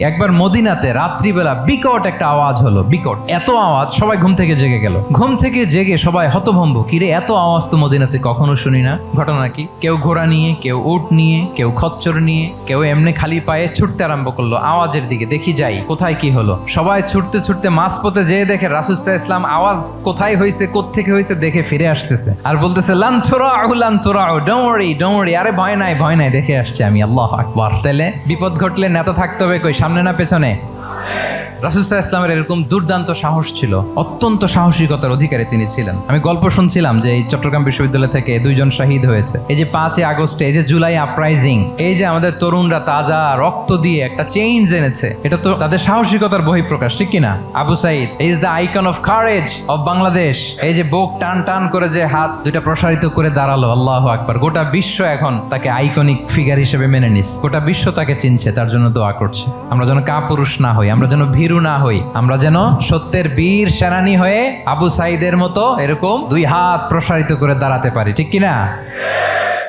একবার মদিনাতে রাত্রিবেলা বিকট একটা আওয়াজ হলো, বিকট। এত আওয়াজ, সবাই ঘুম থেকে জেগে গেল। ঘুম থেকে জেগে সবাই হতভম্ব। কিরে এত আওয়াজ তো মদিনাতে কখনো শুনি না। ঘটনা কি? কেউ ঘোড়া নিয়ে, কেউ উট নিয়ে, কেউ খচ্চর নিয়ে, কেউ এমনি খালি পায়ে ছুটতে আরম্ভ করল আওয়াজের দিকে। দেখি যাই, কোথায় কি হলো? সবাই ছুটতে ছুটতে মাঝপথে যেয়ে দেখে রাসুসাহ ইসলাম আওয়াজ কোথায় হয়েছে কোত্থেকে হয়েছে দেখে ফিরে আসতেছে। আর বলতেছে লান্থোরা লান্থোরা ডোমরি ডোমরি আরে ভয় নাই ভয় নাই, দেখে আসছে আমি, আল্লাহ আকবার। তাহলে বিপদ ঘটলে নেতা থাকতে হবে, কই সামনে না পেছনে? রাসুসাহ ইসলামের এরকম দুর্দান্ত সাহস ছিল, অত্যন্ত সাহসিকতার অধিকারী তিনি ছিলেন। আমি গল্প শুনছিলাম যে এই চট্টগ্রাম বিশ্ববিদ্যালয় থেকে দুইজন শহীদ হয়েছে। এই যে পাঁচই আগস্টে, এই যে জুলাই আপরাইজিং এই যে আমাদের তরুণরা তাজা রক্ত দিয়ে একটা চেঞ্জ এনেছে, এটা তো তাদের সাহসিকতার বহিঃপ্রকাশ, ঠিক কিনা? Abu Saeed is the icon of courage of Bangladesh এই যে বুক টান টান করে যে হাত দুইটা প্রসারিত করে দাঁড়াল, আল্লাহ আকবার। গোটা বিশ্ব এখন তাকে আইকনিক ফিগার হিসেবে মেনে নিস গোটা বিশ্ব তাকে চিনছে, তার জন্য দোয়া করছে। আমরা যেন কাপুরুষ না হই, আমরা যেন ভীরু না হই। আমরা যেন সত্যের বীর সেনানী হয়ে আবু সাইদের মতো এরকম দুই হাত প্রসারিত করে দাঁড়াতে পারি, ঠিক কিনা?